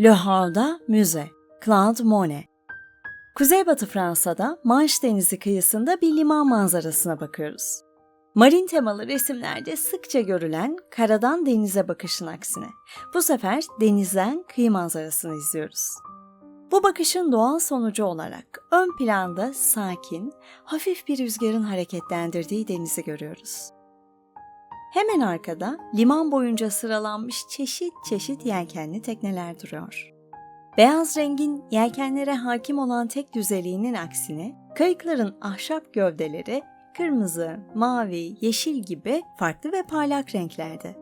Le Havre'da müze, Claude Monet. Kuzeybatı Fransa'da Manş Denizi kıyısında bir liman manzarasına bakıyoruz. Marin temalı resimlerde sıkça görülen karadan denize bakışın aksine bu sefer denizden kıyı manzarasını izliyoruz. Bu bakışın doğal sonucu olarak ön planda sakin, hafif bir rüzgarın hareketlendirdiği denizi görüyoruz. Hemen arkada liman boyunca sıralanmış çeşit çeşit yelkenli tekneler duruyor. Beyaz rengin yelkenlere hakim olan tek düzeliğinin aksine kayıkların ahşap gövdeleri kırmızı, mavi, yeşil gibi farklı ve parlak renklerde.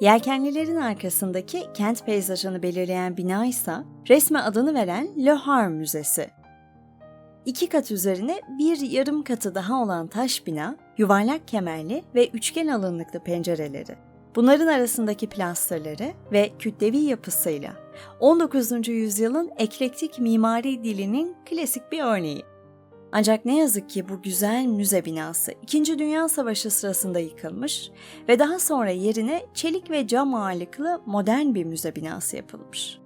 Yelkenlilerin arkasındaki kent peyzajını belirleyen bina ise resme adını veren Le Havre Müzesi. İki kat üzerine bir yarım katı daha olan taş bina, yuvarlak kemerli ve üçgen alınlıklı pencereleri. Bunların arasındaki plastırları ve kütlevi yapısıyla 19. yüzyılın eklektik mimari dilinin klasik bir örneği. Ancak ne yazık ki bu güzel müze binası 2. Dünya Savaşı sırasında yıkılmış ve daha sonra yerine çelik ve cam ağırlıklı modern bir müze binası yapılmış.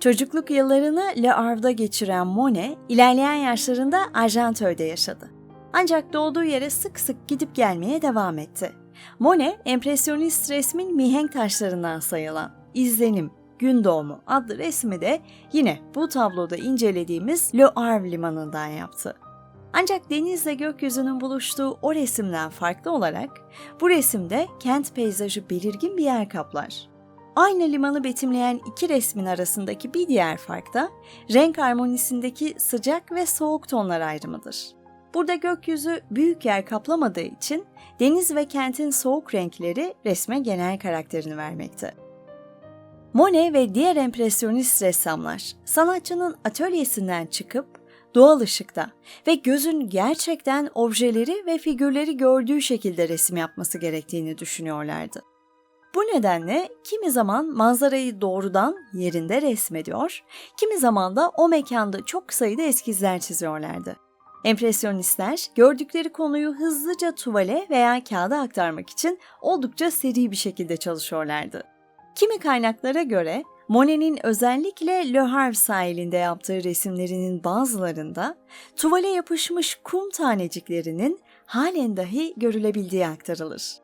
Çocukluk yıllarını Le Havre'da geçiren Monet, ilerleyen yaşlarında Argenteuil'de yaşadı. Ancak doğduğu yere sık sık gidip gelmeye devam etti. Monet, empresyonist resmin mihenk taşlarından sayılan İzlenim, Gün Doğumu adlı resmi de yine bu tabloda incelediğimiz Le Havre limanından yaptı. Ancak denizle gökyüzünün buluştuğu o resimden farklı olarak bu resimde kent peyzajı belirgin bir yer kaplar. Aynı limanı betimleyen iki resmin arasındaki bir diğer fark da renk harmonisindeki sıcak ve soğuk tonlar ayrımıdır. Burada gökyüzü büyük yer kaplamadığı için deniz ve kentin soğuk renkleri resme genel karakterini vermekte. Monet ve diğer empresyonist ressamlar sanatçının atölyesinden çıkıp doğal ışıkta ve gözün gerçekten objeleri ve figürleri gördüğü şekilde resim yapması gerektiğini düşünüyorlardı. Bu nedenle kimi zaman manzarayı doğrudan yerinde resmediyor, kimi zaman da o mekanda çok sayıda eskizler çiziyorlardı. Empresyonistler gördükleri konuyu hızlıca tuvale veya kağıda aktarmak için oldukça seri bir şekilde çalışıyorlardı. Kimi kaynaklara göre Monet'in özellikle Le Havre sahilinde yaptığı resimlerinin bazılarında tuvale yapışmış kum taneciklerinin halen dahi görülebildiği aktarılır.